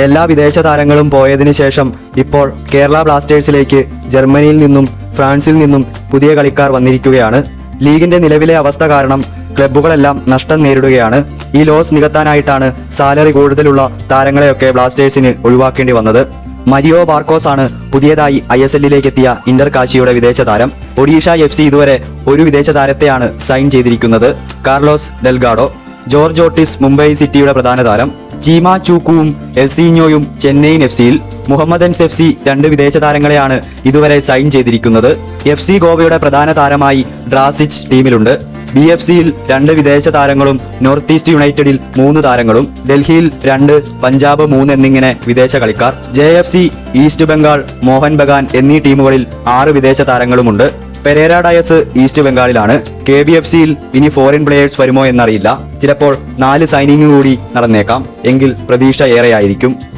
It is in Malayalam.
എല്ലാ വിദേശ താരങ്ങളും പോയതിനു ശേഷം ഇപ്പോൾ കേരള ബ്ലാസ്റ്റേഴ്സിലേക്ക് ജർമ്മനിയിൽ നിന്നും ഫ്രാൻസിൽ നിന്നും പുതിയ കളിക്കാർ വന്നിരിക്കുകയാണ്. ലീഗിന്റെ നിലവിലെ അവസ്ഥ കാരണം ക്ലബ്ബുകളെല്ലാം നഷ്ടം നേരിടുകയാണ്. ഈ ലോസ് നികത്താനായിട്ടാണ് സാലറി കൂടുതലുള്ള താരങ്ങളെയൊക്കെ ബ്ലാസ്റ്റേഴ്സിന് ഒഴിവാക്കേണ്ടി വന്നത്. മരിയോ ബാർക്കോസ് ആണ് പുതിയതായി ഐ എസ് എല്ലിലേക്ക് എത്തിയ ഇന്റർ കാശിയുടെ വിദേശ താരം. ഒഡീഷ എഫ് സി ഇതുവരെ ഒരു വിദേശ താരത്തെയാണ് സൈൻ ചെയ്തിരിക്കുന്നത്. Carlos Delgado. George Otis Mumbai സിറ്റിയുടെ പ്രധാന താരം. ചീമ ചൂക്കുവും എൽസീഞ്ഞോയും ചെന്നൈയിൻ എഫ് സിയിൽ മുഹമ്മദൻസ് എഫ് സി രണ്ട് വിദേശ താരങ്ങളെയാണ് ഇതുവരെ സൈൻ ചെയ്തിരിക്കുന്നത്. എഫ് സി ഗോവയുടെ പ്രധാന താരമായി ഡ്രാസിച്ച് ടീമിലുണ്ട്. ബി എഫ് സിയിൽ രണ്ട് വിദേശ താരങ്ങളും നോർത്ത് ഈസ്റ്റ് യുണൈറ്റഡിൽ മൂന്ന് താരങ്ങളും ഡൽഹിയിൽ രണ്ട് പഞ്ചാബ് മൂന്ന് എന്നിങ്ങനെ വിദേശ കളിക്കാർ. J F C East Bengal Mohun Bagan എന്നീ ടീമുകളിൽ ആറ് വിദേശ താരങ്ങളുമുണ്ട്. പെരേര ഡയസ് ഈസ്റ്റ് ബംഗാളിലാണ് കെ ബി എഫ് സിയിൽ ഇനി ഫോറിൻ പ്ലേയേഴ്സ് വരുമോ എന്നറിയില്ല. ചിലപ്പോൾ നാല് സൈനിങ് കൂടി നടന്നേക്കാം. എങ്കിൽ പ്രതീക്ഷ ഏറെയായിരിക്കും.